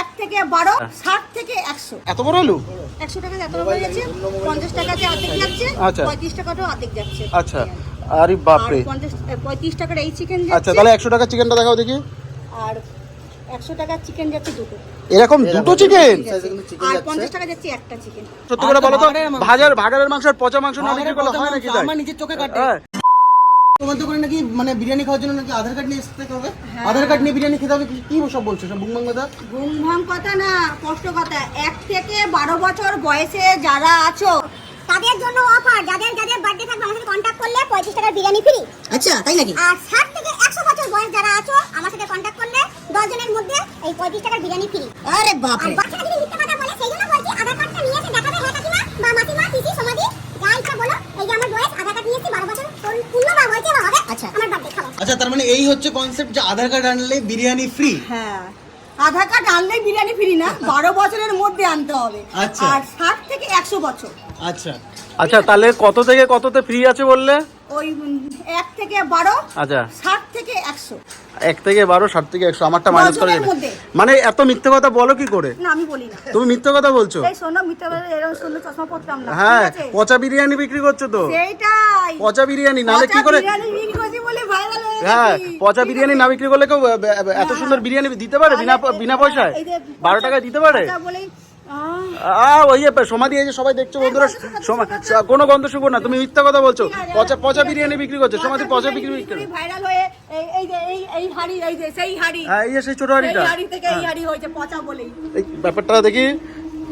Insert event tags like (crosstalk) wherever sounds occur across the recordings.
এক থেকে বারো ষাট থেকে একশো। এত বড় আলু একশো টাকা এত হয়ে যাচ্ছে পঞ্চাশ টাকাতে অর্ধেক যাচ্ছে আচ্ছা। পঁয়ত্রিশ টাকাটাও অর্ধেক যাচ্ছে। আচ্ছা। আরে বাপরে। পঁয়ত্রিশ টাকার এই চিকেন আচ্ছা তাহলে একশো টাকা চিকেনটা দেখাও দেখি। আর একশো টাকার চিকেন যাচ্ছে দুটো। এরকম দুটো চিকেন আর পঞ্চাশ টাকা যাচ্ছে একটা চিকেন সত্যি করে বলো তো ভাজার ভাগারের মাংস আর পচা মাংস না বিক্রি করলে হয় নাকি আমার নিজের চোখে কাটে। হ্যাঁ। তোমার দোকানে নাকি মানে বিরিয়ানি খাওয়ার জন্য নাকি আধার কার্ড নিয়ে আসতে হবে? আধার কার্ড নিয়ে বিরিয়ানি খেতে হবে কি? সব বলছো? সব বুংবাং কথা না কষ্ট কথা। এক থেকে বারো বছর বয়সে যারা আছো তাদের জন্য অফার যাদের যাদের বার্থডে থাকবে আমার সাথে কন্ট্যাক্ট করলে পঁয়ত্রিশ টাকার বিরিয়ানি ফ্রি আচ্ছা তাই নাকি? আর ষাট থেকে একশো বছর বয়স যারা আছো আমার সাথে কন্ট্যাক্ট করলে দশ জনের মধ্যে এই পঁয়ত্রিশ টাকার বিরিয়ানি ফ্রি আরে আর বাচ্চারা যদি মিথ্যা কথা বলে সেই জন্য বলছি আধার কার্ডটা নিয়ে এসে দেখাবে হ্যাঁ কাকিমা বা মাসিমা পিসি সমাধি যা ইচ্ছা বলো। এই যে আমার বয়স আধার কার্ড নিয়েছি বারো বছর পূর্ণ- পূর্ণ বা হয়েছে বা হবে আচ্ছা। আমার বার্থডে খাব। আচ্ছা তার মানে এই হচ্ছে কনসেপ্ট যে আধার কার্ড আনলে বিরিয়ানি ফ্রি হ্যাঁ। আধার কার্ড আনলেই বিরিয়ানি ফ্রি না (laughs) বারো বছরের মধ্যে আনতে হবে। আচ্ছা। আর ষাট থেকে একশো বছর। আচ্ছা। আচ্ছা তাহলে কত থেকে কততে ফ্রি আছে বললে? ওই এক থেকে বারো আচ্ছা। ষাট থেকে একশো। এক থেকে বারো ষাট থেকে একশো আমারটা মাইনাস করে মানে এত মিথ্যে কথা বলো কি করে? না আমি বলি না। তুমি মিথ্যে কথা বলছো? এই শোনো মিথ্যা বলে এরকম সুন্দর চশমা পরতাম না হ্যাঁ পচা বিরিয়ানি বিক্রি করছ তো? সেইটাই। পচা বিরিয়ানি নালে কি করে বিরিয়ানি বিক্রি করছি বলে viral হ্যাঁ পচা বিরিয়ানি না বিক্রি করলে কেউ এত সুন্দর বিরিয়ানি দিতে পারে বিনা পয়সায়? বারো টাকায় দিতে পারে? বলেই, ওই যে সমাধি এই যে সবাই দেখছ বন্ধুরা সমা- কোনো গন্ধ শুকো না তুমি মিথ্যা কথা বলছো। পচা পচা বিরিয়ানি বিক্রি করছ সমাধি পচা বিক্রি বিক্রি ভাইরাল হয়ে এই- এই যে এই এই হাড়ি এই যে সেই হাড়ি। হ্যাঁ এই যে সেই ছোট এই হাড়ি থেকে এই হাড়ি হয়েছে পচা বলেই। এই ব্যাপারটা দেখি।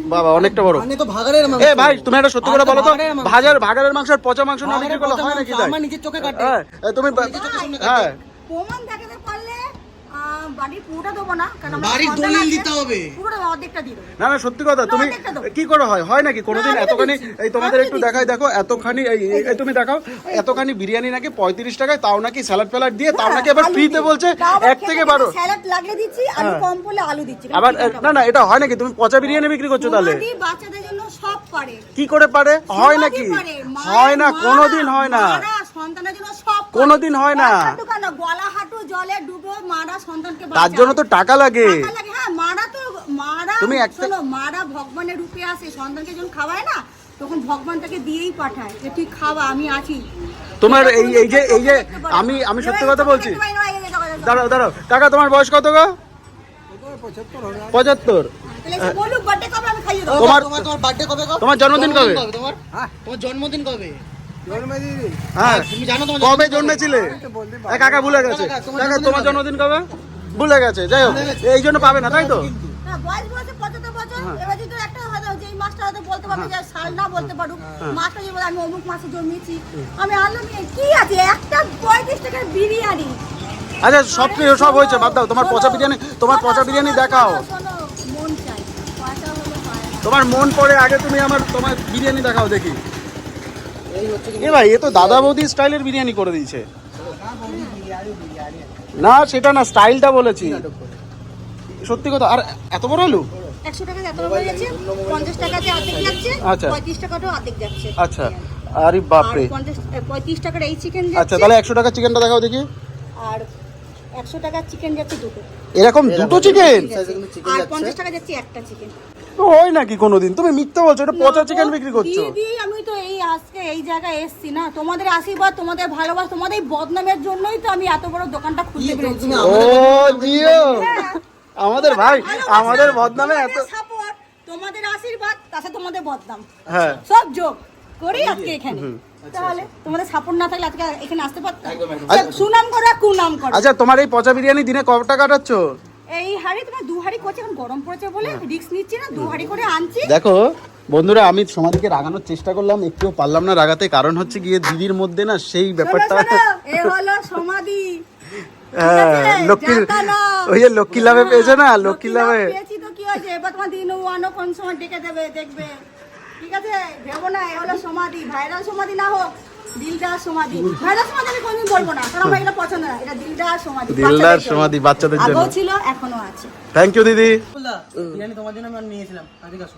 বাবা অনেকটা বড়। মানে তো ভাগাড়ের মাংস। এ ভাই তুমি একটা সত্যি করে বলো তো ভাজার ভাগারের মাংস আর পচা মাংস না বিক্রি করলে হয় নাকি তাই? আমার নিজের চোখে কাটে। হ্যাঁ তুমি হ্যাঁ। প্রমাণ বাড়ির পুরোটা দেবো না কারণ বাড়ির দলিল দিতে হবে। পুরোটা অর্ধেকটা দিয়ে দেবো। না না সত্যি কথা তুমি কি করে হয়? হয় নাকি? কোনোদিন এতখানি এই তোমাদের একটু দেখাই দেখো এতখানি এই তুমি দেখাও এতখানি বিরিয়ানি নাকি পঁয়ত্রিশ টাকায় তাও নাকি স্যালাড ফ্যালাড দিয়ে তাও নাকি আবার ফ্রিতে বলছে এক থেকে বারো। স্যালাড লাগিয়ে দিচ্ছি আলু হ্যাঁ। কম পড়লে আলু দিচ্ছি। আবার না না এটা হয় নাকি? তুমি পচা বিরিয়ানি বিক্রি করছ তাহলে? তোমাদের বাচ্চাদের জন্য সব পারে কি করে পারে? হয় নাকি? হয় না কোনোদিন হয় না। সন্তানের জন্য সব কোনোদিন হয় না। গলা হাঁটু জলে ডুবো মারা সন্তানকে তার জন্য তো টাকা লাগে। টাকা লাগে, হ্যাঁ, মারা তো মারা তুমি শোনো, মারা ভগবানের রূপে আসে সন্তানকে যখন খাওয়ায় না তখন ভগবান তাকে দিয়েই পাঠায় যে তুই খাওয়া আমি আছি। তোমার এই এই যে এই যে আমি আমি সত্যি কথা বলছি। দাঁড়াও দাঁড়াও। কাকা তোমার বয়স কত গো? পঁচাত্তর। তোমার- তোমার জন্মদিন কবে? তোমার? তোমার জন্মদিন কবে? হ্যাঁ কবে জন্মেছিলে? এ, কাকা ভুলে গেছে। কাকা, তোমার জন্মদিন কবে? ভুলে গেছে যাই হোক এই জন্য পাবে না তাই তো? আচ্ছা সব কিছু সব হয়েছে? বাদ দাও তোমার পচা বিরিয়ানি তোমার পচা বিরিয়ানি দেখাও। মন। তোমার মন পড়ে আগে তুমি আমার তোমার বিরিয়ানি দেখাও দেখি। এ ভাই এ তো দাদা বৌদি স্টাইলের বিরিয়ানি করে দিয়েছে। না সেটা না স্টাইলটা বলেছি। সত্যি কথা আর এত বড় আলু? আচ্ছা। আচ্ছা আরে বাপরে। পঁয়ত্রিশ টাকার এই চিকেন আচ্ছা তাহলে একশো টাকা চিকেনটা দেখাও দেখি। আর একশো টাকার চিকেন যাচ্ছে দুটো। এরকম দুটো চিকেন আর পঞ্চাশ টাকা যাচ্ছে একটা চিকেন হয় নাকি কোনোদিন? তুমি মিথ্যা বলছো এটা পচা চিকেন বিক্রি করছ। দিদি আমি তো এই আজকে এই জায়গায় এসেছি না। তোমাদের আশীর্বাদ তোমাদের ভালোবাসা তোমাদের এই বদনামের জন্যই তো আমি এত বড় দোকানটা খুলতে পেরেছি। ও জিও আমাদের ভাই আমাদের বদনামে এত তোমাদের আশীর্বাদ তাছাড়া তোমাদের বদনাম। হ্যাঁ। সব যোগ। করি আজকে এখানে। তাহলে তোমাদের সাপোর্ট না থাকলে আজকে এখানে আসতে পারতাম? সুনাম করা কুনাম করা। আচ্ছা তোমার এই পচা বিরিয়ানি দিনে কত টাকা কাটাচ্ছ? এই হাড়ি তোমার দু হাড়ি করছে এখন গরম পড়েছে বলে রিস্ক নিচ্ছি না দু হাড়ি করে আনছি। দেখো বন্ধুরা আমি সমাধিকে রাগানোর চেষ্টা করলাম একটুও পারলাম না রাগাতে কারণ হচ্ছে গিয়ে দিদির মধ্যে না সেই ব্যাপারটা এ হলো সমাধি (laughs) হ্যাঁ, লক্ষ্মীর ওই যে লক্ষ্মী লাভে পেয়েছে না হ্যাঁ, লক্ষ্মী লাভে পেয়েছি তো কি হয়েছে? এবার তোমার দিন আনো কোন সময় ডেকে দেবে দেখবে। ঠিক আছে? ভেবো না এ হলো সমাধি। ভাইরাল সমাধি না হোক দিলদার সমাধি। ভাইরাল সমাধি আমি কোনদিন বলব না কারণ আমার এটা পছন্দ না। এটা দিলদার সমাধি। দিলদার বাচ্চাদের জন্য। সমাধি বাচ্চাদের জন্য। আগেও ছিল এখনও আছে। থ্যাংক ইউ দিদি। বিরিয়ানি তোমার জন্য আমি নিয়েছিলাম আজকে